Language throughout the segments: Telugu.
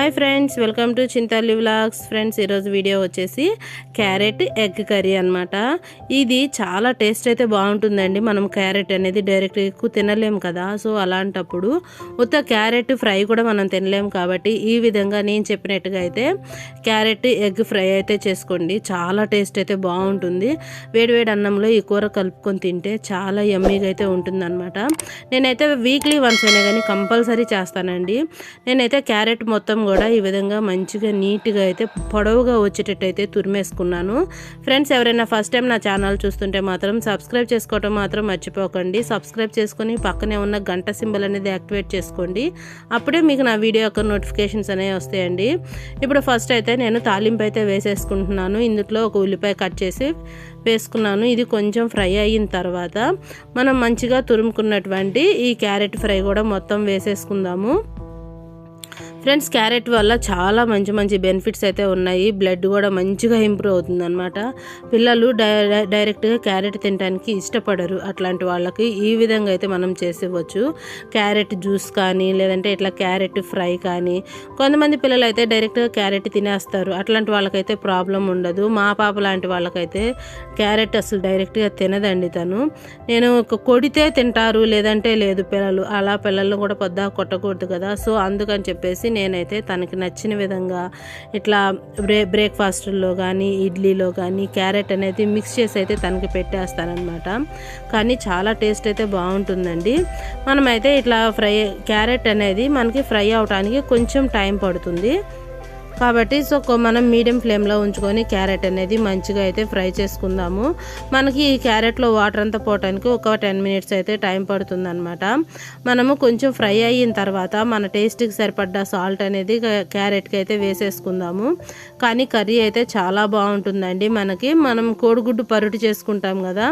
Hi friends welcome to Chintalli vlogs. Friends ఈరోజు వీడియో వచ్చేసి క్యారెట్ ఎగ్ కర్రీ అనమాట ఇది చాలా టేస్ట్ అయితే బాగుంటుందండి. మనం క్యారెట్ అనేది డైరెక్ట్ ఎక్కువ తినలేం కదా. సో అలాంటప్పుడు ఉత్త క్యారెట్ ఫ్రై కూడా మనం తినలేం కాబట్టి ఈ విధంగా నేను చెప్పినట్టుగా అయితే క్యారెట్ ఎగ్ ఫ్రై అయితే చేసుకోండి. చాలా టేస్ట్ అయితే బాగుంటుంది. వేడివేడి అన్నంలో ఈ కూర కలుపుకొని తింటే చాలా ఎమ్మీగా అయితే ఉంటుందన్నమాట. నేనైతే వీక్లీ వన్స్ అయినా కానీ కంపల్సరీ చేస్తానండి. నేనైతే క్యారెట్ మొత్తం కూడా ఈ విధంగా మంచిగా నీట్గా అయితే పొడవుగా వచ్చేటట్టు అయితే తురిమేసుకున్నాను. ఫ్రెండ్స్ ఎవరైనా ఫస్ట్ టైం నా ఛానల్ చూస్తుంటే మాత్రం సబ్స్క్రైబ్ చేసుకోవటం మాత్రం మర్చిపోకండి. సబ్స్క్రైబ్ చేసుకుని పక్కనే ఉన్న గంట సింబల్ అనేది యాక్టివేట్ చేసుకోండి. అప్పుడే మీకు నా వీడియో యొక్క నోటిఫికేషన్స్ అనేవి వస్తాయండి. ఇప్పుడు ఫస్ట్ అయితే నేను తాలింపు అయితే వేసేసుకుంటున్నాను. ఇందులో ఒక ఉల్లిపాయ కట్ చేసి వేసుకున్నాను. ఇది కొంచెం ఫ్రై అయిన తర్వాత మనం మంచిగా తురుముకున్నటువంటి ఈ క్యారెట్ ఫ్రై కూడా మొత్తం వేసేసుకుందాము. ఫ్రెండ్స్ క్యారెట్ వల్ల చాలా మంచి మంచి బెనిఫిట్స్ అయితే ఉన్నాయి. బ్లడ్ కూడా మంచిగా ఇంప్రూవ్ అవుతుంది అనమాట పిల్లలు డై- డైరెక్ట్గా క్యారెట్ తినడానికి ఇష్టపడరు. అట్లాంటి వాళ్ళకి ఈ విధంగా అయితే మనం చేసేవచ్చు క్యారెట్ జ్యూస్ కానీ లేదంటే ఇట్లా క్యారెట్ ఫ్రై కానీ కొంతమంది పిల్లలు అయితే డైరెక్ట్గా క్యారెట్ తినేస్తారు. అట్లాంటి వాళ్ళకైతే ప్రాబ్లం ఉండదు. మా పాప లాంటి వాళ్ళకైతే క్యారెట్ అసలు డైరెక్ట్గా తినదండి తను. నేను ఒక కొడితే తింటారు లేదంటే లేదు పిల్లలు. అలా పిల్లలను కూడా పొద్దా కొట్టకూడదు కదా. సో అందుకని చెప్పేసి నేనైతే తనకి నచ్చిన విధంగా ఇట్లా బ్రే బ్రేక్ఫాస్ట్లో కానీ ఇడ్లీలో కానీ క్యారెట్ అనేది మిక్స్ చేసి అయితే తనకి పెట్టేస్తానమాట కానీ చాలా టేస్ట్ అయితే బాగుంటుందండి. మనమైతే ఇట్లా ఫ్రై క్యారెట్ అనేది మనకి ఫ్రై అవడానికి కొంచెం టైం పడుతుంది. కాబట్టి సో మనం మీడియం ఫ్లేమ్లో ఉంచుకొని క్యారెట్ అనేది మంచిగా అయితే ఫ్రై చేసుకుందాము. మనకి ఈ క్యారెట్లో వాటర్ అంతా పోవటానికి ఒక టెన్ మినిట్స్ అయితే టైం పడుతుందనమాట మనము కొంచెం ఫ్రై అయిన తర్వాత మన టేస్ట్కి సరిపడ్డ సాల్ట్ అనేది క్యారెట్కి అయితే వేసేసుకుందాము. కానీ కర్రీ అయితే చాలా బాగుంటుందండి మనకి. మనం కోడిగుడ్డు పరుటు చేసుకుంటాం కదా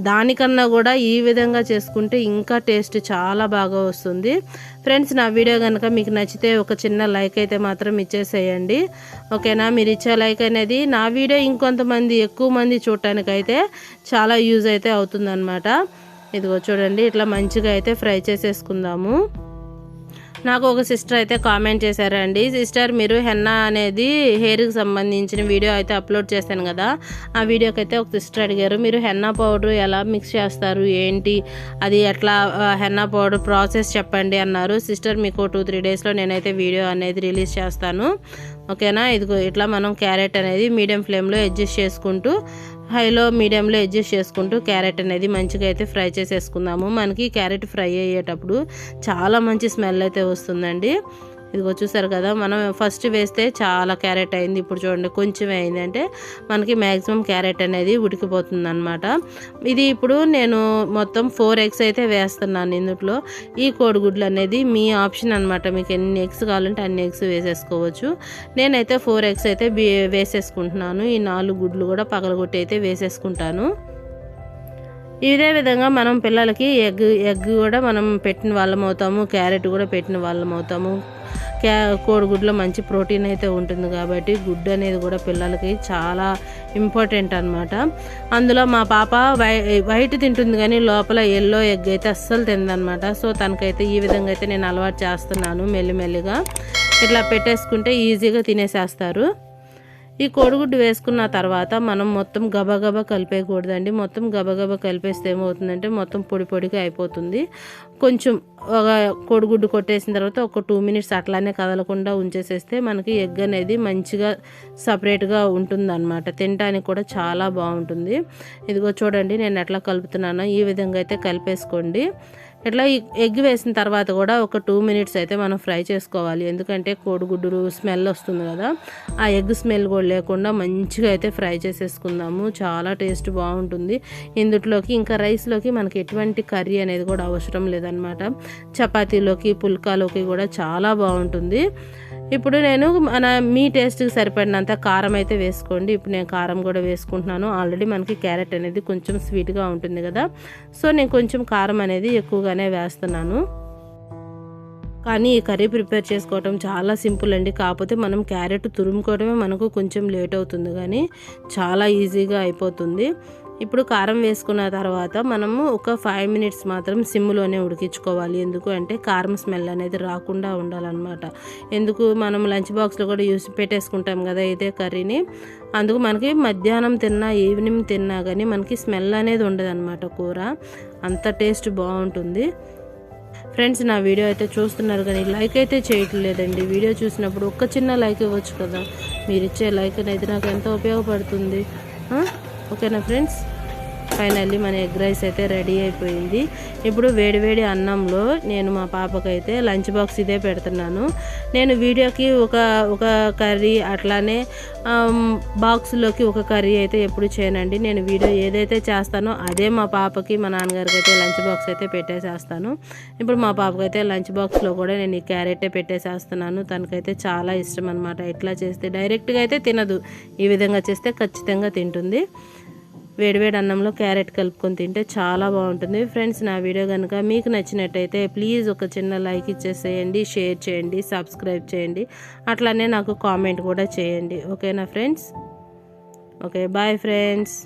దానికన్నా కూడా ఈ విధంగా చేసుకుంటే ఇంకా టేస్ట్ చాలా బాగా వస్తుంది. ఫ్రెండ్స్ నా వీడియో కనుక మీకు నచ్చితే ఒక చిన్న లైక్ అయితే మాత్రం ఇచ్చేసేయండి. ఓకేనా? మీరు ఇచ్చే లైక్ అనేది నా వీడియో ఇంకొంతమంది ఎక్కువ మంది చూడటానికైతే చాలా యూజ్ అయితే అవుతుందన్నమాట. ఇదిగో చూడండి ఇట్లా మంచిగా అయితే ఫ్రై చేసేసుకుందాము. నాకు ఒక సిస్టర్ అయితే కామెంట్ చేశారండి. సిస్టర్ మీరు హెన్నా అనేది హెయిర్కి సంబంధించిన వీడియో అయితే అప్లోడ్ చేశాను కదా. ఆ వీడియోకి అయితే ఒక సిస్టర్ అడిగారు మీరు హెన్నా పౌడర్ ఎలా మిక్స్ చేస్తారు? ఏంటి? అది ఎట్లా హెన్నా పౌడర్ ప్రాసెస్ చెప్పండి అన్నారు. సిస్టర్ మీకు టూ త్రీ డేస్లో నేనైతే వీడియో అనేది రిలీజ్ చేస్తాను. ఓకేనా? ఇదిగో ఇట్లా మనం క్యారెట్ అనేది మీడియం ఫ్లేమ్లో అడ్జస్ట్ చేసుకుంటూ హైలో మీడియంలో అడ్జస్ట్ చేసుకుంటూ క్యారెట్ అనేది మంచిగా అయితే ఫ్రై చేసేసుకుందాము. మనకి క్యారెట్ ఫ్రై అయ్యేటప్పుడు చాలా మంచి స్మెల్ అయితే వస్తుందండి. ఇదిగో చూసారు కదా మనం ఫస్ట్ వేస్తే చాలా క్యారెట్ అయింది. ఇప్పుడు చూడండి కొంచెం అయింది అంటే మనకి మ్యాక్సిమం క్యారెట్ అనేది ఉడికిపోతుంది అనమాట ఇది ఇప్పుడు నేను మొత్తం ఫోర్ ఎగ్స్ అయితే వేస్తున్నాను ఇందులో. ఈ కోడిగుడ్లు అనేది మీ ఆప్షన్ అనమాట మీకు ఎన్ని ఎగ్స్ కావాలంటే అన్ని ఎగ్స్ వేసేసుకోవచ్చు. నేనైతే ఫోర్ ఎగ్స్ అయితే వేసేసుకుంటున్నాను. ఈ నాలుగు గుడ్లు కూడా పగలగొట్టి అయితే వేసేసుకుంటాను. ఇదే విధంగా మనం పిల్లలకి ఎగ్ ఎగ్ కూడా మనం పెట్టిన వాళ్ళం అవుతాము క్యారెట్ కూడా పెట్టిన వాళ్ళం అవుతాము. క్యా కోడిగుడ్లో మంచి ప్రోటీన్ అయితే ఉంటుంది కాబట్టి గుడ్డు అనేది కూడా పిల్లలకి చాలా ఇంపార్టెంట్ అనమాట అందులో మా పాప వై వైట్ తింటుంది కానీ లోపల ఎల్లో ఎగ్ అయితే అస్సలు తిందనమాట సో తనకైతే ఈ విధంగా అయితే నేను అలవాటు చేస్తున్నాను మెల్లిమెల్లిగా. ఇట్లా పెట్టేసుకుంటే ఈజీగా తినేసేస్తారు. ఈ కోడిగుడ్డు వేసుకున్న తర్వాత మనం మొత్తం గబగబా కలిపేయకూడదండి. మొత్తం గబగబా కలిపేస్తే ఏమవుతుందంటే మొత్తం పొడి పొడిగా అయిపోతుంది. కొంచెం ఒక కోడిగుడ్డు కొట్టేసిన తర్వాత ఒక టూ మినిట్స్ అట్లానే కదలకుండా ఉంచేసేస్తే మనకి ఎగ్ అనేది మంచిగా సపరేట్గా ఉంటుంది అనమాట తినడానికి కూడా చాలా బాగుంటుంది. ఇదిగో చూడండి నేను ఎట్లా కలుపుతున్నానో. ఈ విధంగా అయితే కలిపేసుకోండి. ఇట్లా ఈ ఎగ్ వేసిన తర్వాత కూడా ఒక టూ మినిట్స్ అయితే మనం ఫ్రై చేసుకోవాలి. ఎందుకంటే కోడిగుడ్డు స్మెల్ వస్తుంది కదా ఆ ఎగ్ స్మెల్ కూడా లేకుండా మంచిగా అయితే ఫ్రై చేసేసుకుందాము. చాలా టేస్ట్ బాగుంటుంది. ఇందుట్లోకి ఇంకా రైస్లోకి మనకి ఎటువంటి కర్రీ అనేది కూడా అవసరం లేదనమాట చపాతీలోకి పుల్కాలోకి కూడా చాలా బాగుంటుంది. ఇప్పుడు నేను మన మీ టేస్ట్కి సరిపడినంత కారం అయితే వేసుకోండి. ఇప్పుడు నేను కారం కూడా వేసుకుంటున్నాను. ఆల్రెడీ మనకి క్యారెట్ అనేది కొంచెం స్వీట్గా ఉంటుంది కదా. సో నేను కొంచెం కారం అనేది ఎక్కువగానే వేస్తున్నాను. కానీ ఈ కర్రీ ప్రిపేర్ చేసుకోవటం చాలా సింపుల్ అండి. కాకపోతే మనం క్యారెట్ తురుముకోవడమే మనకు కొంచెం లేట్ అవుతుంది కానీ చాలా ఈజీగా అయిపోతుంది. ఇప్పుడు కారం వేసుకున్న తర్వాత మనము ఒక ఫైవ్ మినిట్స్ మాత్రం సిమ్లోనే ఉడికించుకోవాలి. ఎందుకు అంటే కారం స్మెల్ అనేది రాకుండా ఉండాలన్నమాట. ఎందుకు? మనం లంచ్ బాక్స్లో కూడా యూస్ పెట్టేసుకుంటాం కదా ఇదే కర్రీని. అందుకు మనకి మధ్యాహ్నం తిన్నా ఈవినింగ్ తిన్నా కానీ మనకి స్మెల్ అనేది ఉండదు కూర. అంత టేస్ట్ బాగుంటుంది. ఫ్రెండ్స్ నా వీడియో అయితే చూస్తున్నారు కానీ లైక్ అయితే చేయట్లేదండి. వీడియో చూసినప్పుడు ఒక్క చిన్న లైక్ ఇవ్వచ్చు కదా. మీరు ఇచ్చే లైక్ అనేది నాకు ఎంతో ఉపయోగపడుతుంది. ఓకేనా ఫ్రెండ్స్? ఫైనల్లీ మన ఎగ్ రైస్ అయితే రెడీ అయిపోయింది. ఇప్పుడు వేడివేడి అన్నంలో నేను మా పాపకైతే లంచ్ బాక్స్ ఇదే పెడుతున్నాను. నేను వీడియోకి ఒక ఒక కర్రీ అట్లానే బాక్స్లోకి ఒక కర్రీ అయితే ఎప్పుడు చేయనండి. నేను వీడియో ఏదైతే చేస్తానో అదే మా పాపకి మా నాన్నగారికి అయితే లంచ్ బాక్స్ అయితే పెట్టేసేస్తాను. ఇప్పుడు మా పాపకైతే లంచ్ బాక్స్లో కూడా నేను ఈ క్యారెటే పెట్టేసేస్తున్నాను. తనకైతే చాలా ఇష్టం అనమాట ఇట్లా చేస్తే డైరెక్ట్గా అయితే తినదు. ఈ విధంగా చేస్తే ఖచ్చితంగా తింటుంది. వేడివేడి అన్నంలో క్యారెట్ కలుపుకొని తింటే చాలా బాగుంటుంది. ఫ్రెండ్స్ నా వీడియో కనుక మీకు నచ్చినట్టయితే ప్లీజ్ ఒక చిన్న లైక్ ఇచ్చేసేయండి షేర్ చేయండి సబ్స్క్రైబ్ చేయండి. అట్లానే నాకు కామెంట్ కూడా చేయండి. ఓకేనా ఫ్రెండ్స్? Okay bye friends.